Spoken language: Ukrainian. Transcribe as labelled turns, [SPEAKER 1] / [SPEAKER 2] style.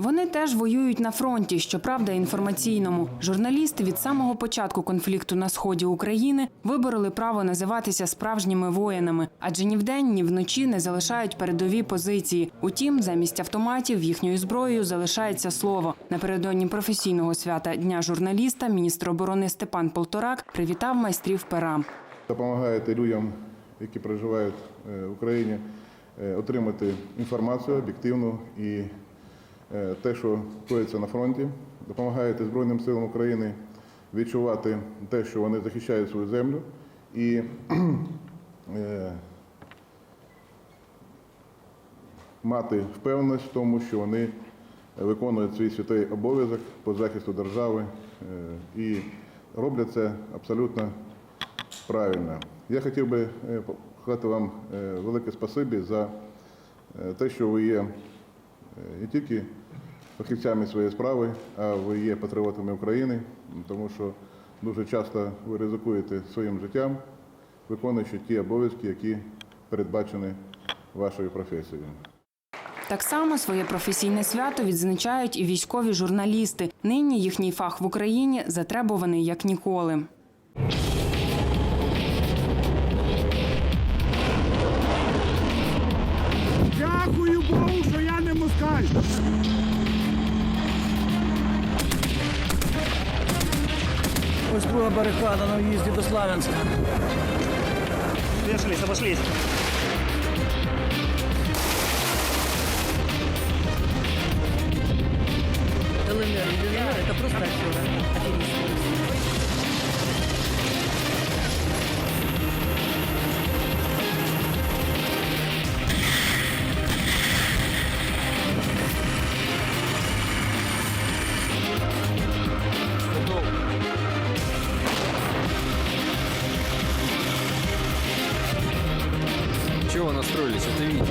[SPEAKER 1] Вони теж воюють на фронті, щоправда, інформаційному. Журналісти від самого початку конфлікту на сході України вибороли право називатися справжніми воїнами, адже ні вдень, ні вночі не залишають передові позиції. Утім, замість автоматів їхньою зброєю залишається слово. Напередодні професійного свята Дня журналіста міністр оборони Степан Полторак привітав майстрів пера.
[SPEAKER 2] допомагаєте людям, які проживають е, в Україні, е, отримати інформацію об'єктивну і те, що коїться на фронті. Допомагаєте Збройним силам України відчувати те, що вони захищають свою землю і е, мати впевненість в тому, що вони виконують свій святий обов'язок по захисту держави е, і роблять це абсолютно правильно. Я хотів би е, сказати вам е, велике спасибі за е, те, що ви є е, не тільки фахівцями своєї справи, а ви є патріотами України, тому що дуже часто ви ризикуєте своїм життям, виконуючи ті обов'язки, які передбачені вашою професією.
[SPEAKER 1] Так само своє професійне свято відзначають і військові журналісти. Нині їхній фах в Україні затребуваний як ніколи.
[SPEAKER 3] Дякую Богу, що я не москаль.
[SPEAKER 4] Друга барикада на в'їзді до Славянська.
[SPEAKER 5] Спешились, обошлись.
[SPEAKER 4] ЛНР, ЛНР, это просто афера.
[SPEAKER 6] Чего настроились? Это видео.